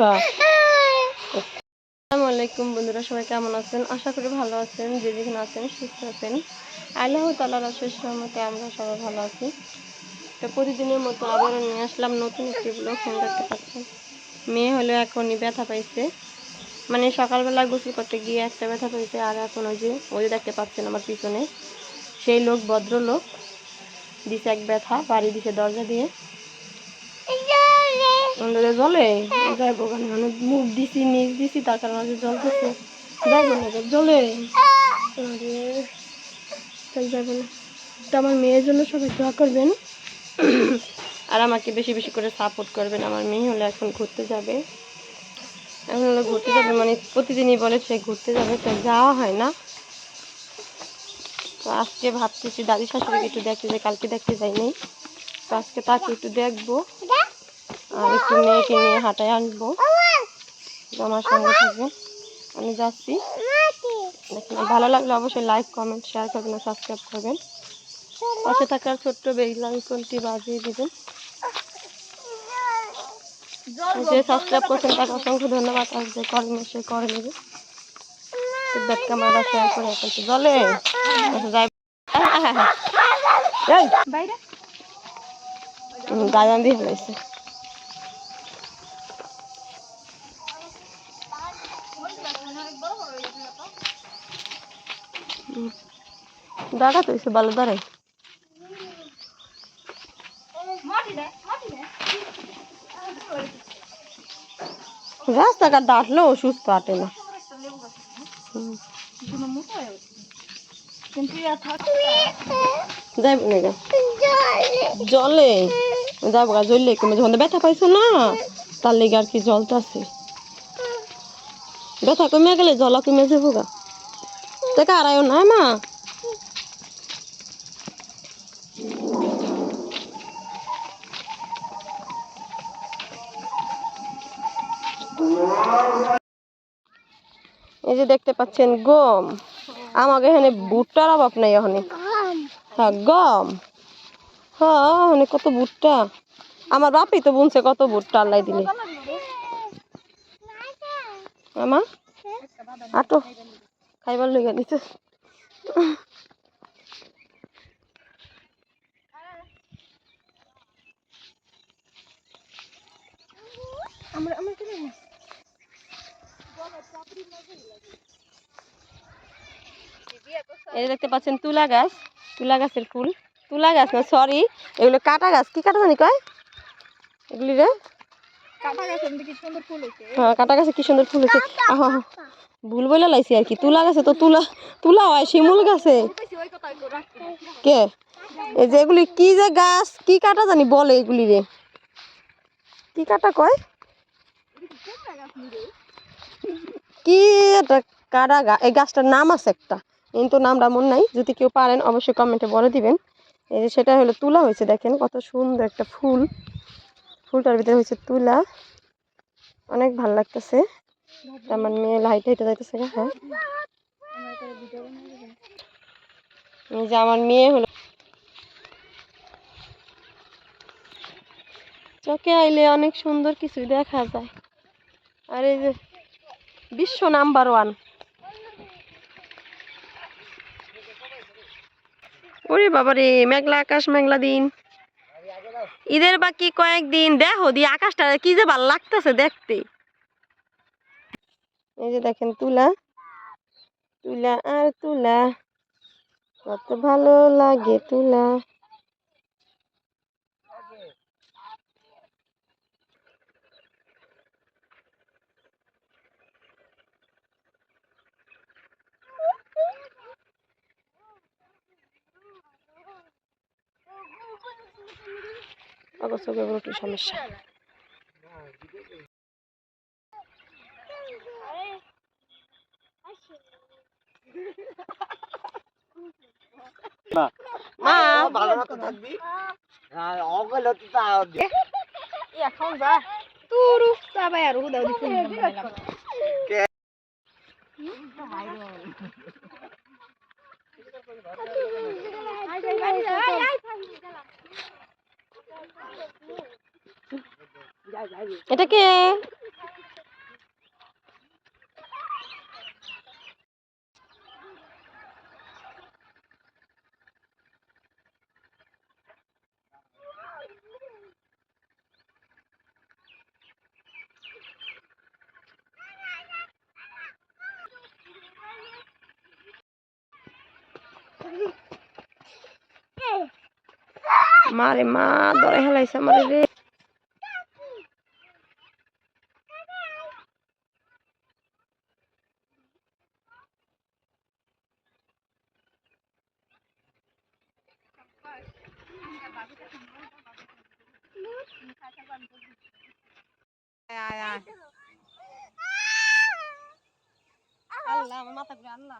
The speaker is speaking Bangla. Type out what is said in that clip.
গা আসসালামু আলাইকুম বন্ধুরা, সবাই কেমন আছেন? আশা করি ভালো আছেন, যে যেখানে আছেন সুস্থ আছেন। আল্লাহ তাল্লাহ রাসের মতো আমরা সবাই ভালো আছি। তো প্রতিদিনের মতো আবারও নিয়ে আসলাম নতুন একটি ব্লগ ফোন দেখতে পাচ্ছেন মেয়ে হলো এখনই ব্যথা পাইছে। মানে সকালবেলা গোসল করতে গিয়ে একটা ব্যথা পাইছে, আর এখন ওই যে ওই দেখতে পাচ্ছেন আমার পিছনে, সেই লোক ভদ্রলোক। দিছে এক ব্যথা, বাড়ি দিছে দরজা দিয়ে। আমাদের জলে? যাইবো কেন মানে মুখ দিছি, নিচ দিছি তার কারণে জল দিচ্ছে যাইবো না জলে? তাই যাব না। তো আমার মেয়ের জন্য সবাই দোয়া করবেন। আর আমাকে বেশি বেশি করে সাপোর্ট করবেন। আমার মেয়ে হলে এখন ঘুরতে যাবে। এখন হলে ঘুরতে যাবে মানে প্রতিদিনই বলে সে ঘুরতে যাবে তো যাওয়া হয় না। তো আজকে ভাবতেছি দাদি শাশুড়িকে একটু দেখতে যাই, কালকে দেখতে যাইনি তো আজকে তাকে একটু দেখব। আর একটু মেয়েকে নিয়ে হাঁটায় আনব। আমার সঙ্গে থাকবে। আমি যাচ্ছি। দেখুন ভালো লাগলে অবশ্যই লাইক কমেন্ট শেয়ার করবেন আর সাবস্ক্রাইব করবেন। পাশে থাকার ছোট্ট বেল আইকনটি বাজিয়ে দিবেন। যে সাবস্ক্রাইব করছেন তাকে অসংখ্য ধন্যবাদ। আর যে করেন সে করে নেবে। ব্যাট ক্যামেরা শেয়ার করে এখন জলে। যাই। বাইরে। হুম, দিয়ে ফেলাইছে দাঁড়া তো, এসে ভালো দাঁড়াই। রাস্তাঘাট দাঁটলেও সুস্থ হাঁটে না। জলে। যাব গা জলে কমে যখন ব্যথা পাইছো না, তার লেগে আর কি জলটা আছে। ব্যথা কমে গেলে জল কমে যাব গা। দেখা আড়াইও না মা? এই যে দেখতে পাচ্ছেন, গম। আমাকে এখানে ভুট্টার অভাব নাই এখানে। হ্যাঁ গম। হ্যাঁ কত ভুট্টা। আমার বাপই তো বুনছে কত ভুট্টা, আল্লাহ দিলে। আমা, আটো, খাইবার লইয়া দিতে আমরা আমরা এই দেখতে পাচ্ছেন তুলা গাছ তুলা গাছের ফুল। তুলা গাছ না সরি এগুলো কাটা গাছ। কি কাটা জানি কয়? এগুলি রে? কাটা গাছ কি সুন্দর ফুল হয়েছে হ্যাঁ কাটা গাছে কি সুন্দর ফুল হয়েছে ভুল বলে লাইছি আর কি। তুলা গাছে তো তুলা তুলা হয় শিমুল গাছে। কে এই যে এগুলি কি যে গাছ কি কাটা জানি বলে এগুলি রে। কি কাটা কয়? কি একটা কাটা গা এই গাছটার নাম আছে একটা। কিন্তু নামটা মন নাই। যদি কেউ পারেন, অবশ্যই কমেন্টে বলে দিবেন। এই যে সেটা হলো তুলা হয়েছে, দেখেন কত সুন্দর একটা ফুল। ফুলটার ভিতরে হয়েছে তুলা। অনেক ভালো লাগতেছে। আমার মেয়ে লাইট হাইটে যাইতেছে হ্যাঁ। যে আমার মেয়ে হলো চোখে আইলে অনেক সুন্দর কিছু দেখা যায়। আর এই যে বিশ্ব নাম্বার ওয়ান। ওরে বাবা রে মেঘলা আকাশ, মেঘলা দিন। ঈদের বাকি কয়েকদিন দেখো দি আকাশটা কি যে ভালো লাগতেছে দেখতে। এই যে দেখেন তুলা তুলা আর তুলা। কত ভালো লাগে তুলা। অবশ্য এগুলো একটু সমস্যা মা ভালো মতো থাকবি এখন যা তুরু যাবাই আর দিতে এটা কে Mm-hmm. মারে মা ধরে হেলাইছে মারে রে। আল্লাহ আমার মাথা ঘুরে আল্লাহ